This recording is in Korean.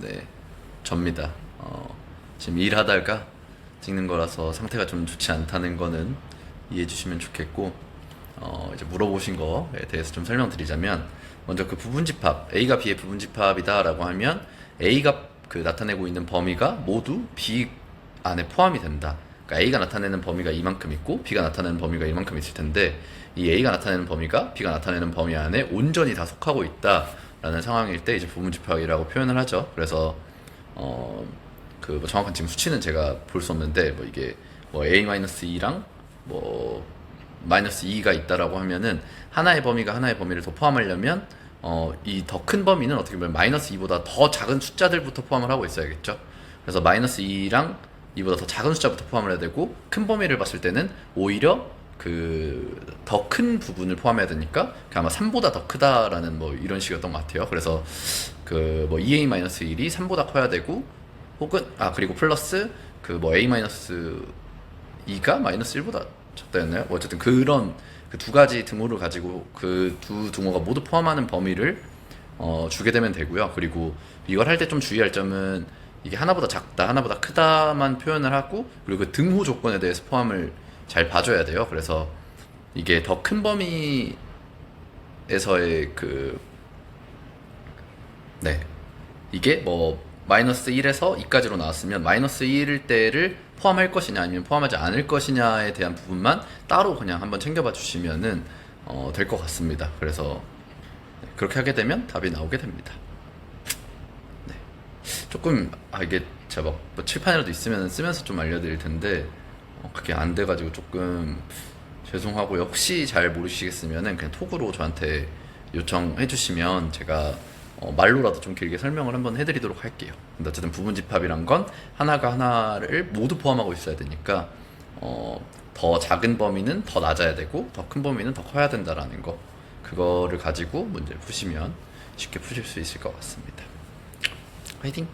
네, 접니다. 어, 지금 일하다가 찍는 거라서 상태가 좀 좋지 않다는 거는 이해해 주시면 좋겠고, 어, 이제 물어보신 거에 대해서 좀 설명드리자면, 먼저 그 부분집합, A가 B의 부분집합이다라고 하면, A가 그 나타내고 있는 범위가 모두 B 안에 포함이 된다. 그러니까 A가 나타내는 범위가 이만큼 있고, B가 나타내는 범위가 이만큼 있을 텐데, 이 A가 나타내는 범위가 B가 나타내는 범위 안에 온전히 다 속하고 있다 라는 상황일 때 이제 부분 집합이라고 표현을 하죠. 그래서 어, 그 뭐 정확한 지금 수치는 제가 볼 수 없는데 뭐 이게 뭐 a-2랑 뭐 마이너스 2가 있다라고 하면은 하나의 범위가 하나의 범위를 더 포함하려면 어, 이 더 큰 범위는 어떻게 보면 마이너스 2보다 더 작은 숫자들부터 포함을 하고 있어야겠죠. 그래서 마이너스 2랑 2보다 더 작은 숫자부터 포함을 해야 되고 큰 범위를 봤을 때는 오히려 그 더 큰 부분을 포함해야 되니까 그 아마 3보다 더 크다라는 뭐 이런 식이었던 것 같아요. 그래서 그 뭐 2a-1이 3보다 커야 되고 혹은 아 그리고 플러스 그 뭐 a-2가 마이너스 1보다 작다였나요? 뭐 어쨌든 그런 그 두 가지 등호를 가지고 그 두 등호가 모두 포함하는 범위를 어, 주게 되면 되고요. 그리고 이걸 할 때 좀 주의할 점은 이게 하나보다 작다, 하나보다 크다만 표현을 하고 그리고 그 등호 조건에 대해서 포함을 잘 봐줘야 돼요. 그래서 이게 더 큰 범위에서의 그 네. 이게 뭐 마이너스 1에서 2까지로 나왔으면 마이너스 1일 때를 포함할 것이냐 아니면 포함하지 않을 것이냐에 대한 부분만 따로 그냥 한번 챙겨봐 주시면은 어, 될 것 같습니다. 그래서 네, 그렇게 하게 되면 답이 나오게 됩니다. 네. 조금 아 이게 제가 막 뭐 칠판이라도 있으면 쓰면서 좀 알려드릴 텐데 어, 그게 안 돼가지고 조금 죄송하고요. 혹시 잘 모르시겠으면은 그냥 톡으로 저한테 요청해 주시면 제가 어, 말로라도 좀 길게 설명을 한번 해드리도록 할게요. 근데 어쨌든 부분 집합이란 건 하나가 하나를 모두 포함하고 있어야 되니까 어, 더 작은 범위는 더 낮아야 되고 더 큰 범위는 더 커야 된다라는 거 그거를 가지고 문제를 푸시면 쉽게 푸실 수 있을 것 같습니다. 화이팅!